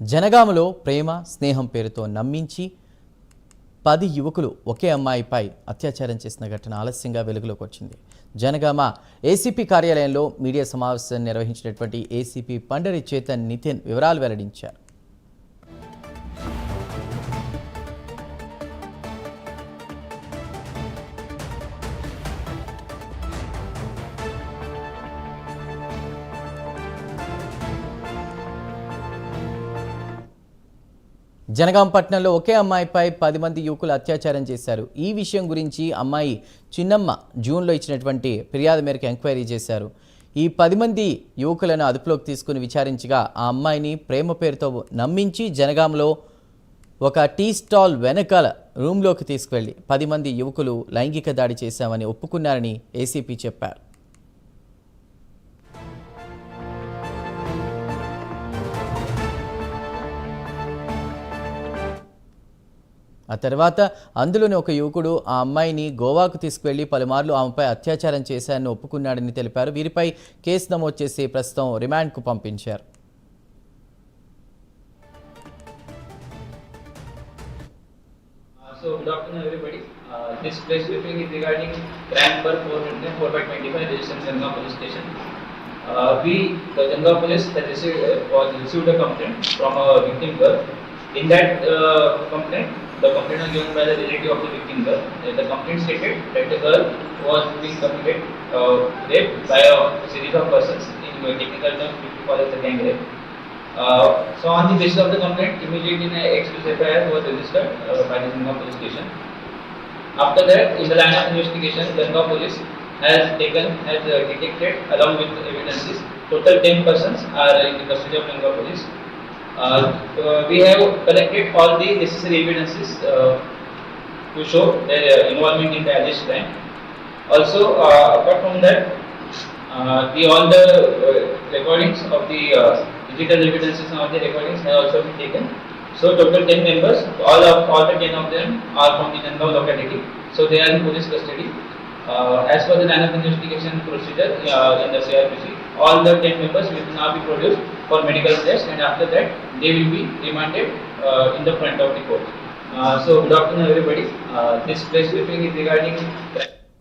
జనగామలో ప్రేమ స్నేహం పేరుతో నమ్మించి పది యువకులు ఒకే అమ్మాయిపై అత్యాచారం చేసిన ఘటన ఆలస్యంగా వెలుగులోకి వచ్చింది. జనగామ ఏసీపీ కార్యాలయంలో మీడియా సమావేశం నిర్వహించినటువంటి ఏసీపీ పండరి చేతన్ నితిన్ వివరాలు వెల్లడించారు. జనగాం పట్టణంలో ఒకే అమ్మాయిపై పది మంది యువకులు అత్యాచారం చేశారు. ఈ విషయం గురించి అమ్మాయి చిన్నమ్మ జూన్లో ఇచ్చినటువంటి ఫిర్యాదు మేరకు ఎంక్వైరీ చేశారు. ఈ పది మంది యువకులను అదుపులోకి తీసుకుని విచారించగా ఆ అమ్మాయిని ప్రేమ పేరుతో నమ్మించి జనగాంలో ఒక టీ స్టాల్ వెనకాల రూమ్లోకి తీసుకువెళ్ళి పది మంది యువకులు లైంగిక దాడి చేశామని ఒప్పుకున్నారని ఏసీపీ చెప్పారు. ఆ తర్వాత అందులోని ఒక యువకుడు ఆ అమ్మాయిని గోవాకు తీసుకువెళ్ళి పలుమార్లు ఆమెపై అత్యాచారం చేశారని ఒప్పుకున్నాడని తెలిపారు వీరిపై కేసు నమోదు చేసి ప్రస్తుతం రిమాండ్కు పంపించారు Uh, So, good afternoon everybody. Uh, This press briefing is regarding crime number 404 by 25 registered Janga police station. Uh, We, the Janga police has received, uh, was received a complaint from a victim girl. In that uh, complaint, the complaint was given by the relative of the victim girl. The complaint stated that the girl was being committed uh, rape by a series of persons in technical terms we call as the gang rape. Uh, So on the basis of the complaint, immediately an exclusive FIR was registered uh, by the Ganga police station. After that, in the line of investigation, Ganga police has taken, has uh, detected along with evidences, total ten persons are in the custody of Ganga police. Uh, uh, We have collected all the necessary evidences uh, to show their involvement in the alleged crime. Also, apart from that, the all the recordings of the digital evidences and all the recordings have also been taken. So total ten members, all of all the ten of them are from the Nandgaon locality. So they are in police custody. Uh, as per the line of investigation procedure in the CRPC, all the ten members will now be produced for medical test and after that they will be remanded uh, in the front of the court. Uh, so good afternoon everybody. This press briefing is regarding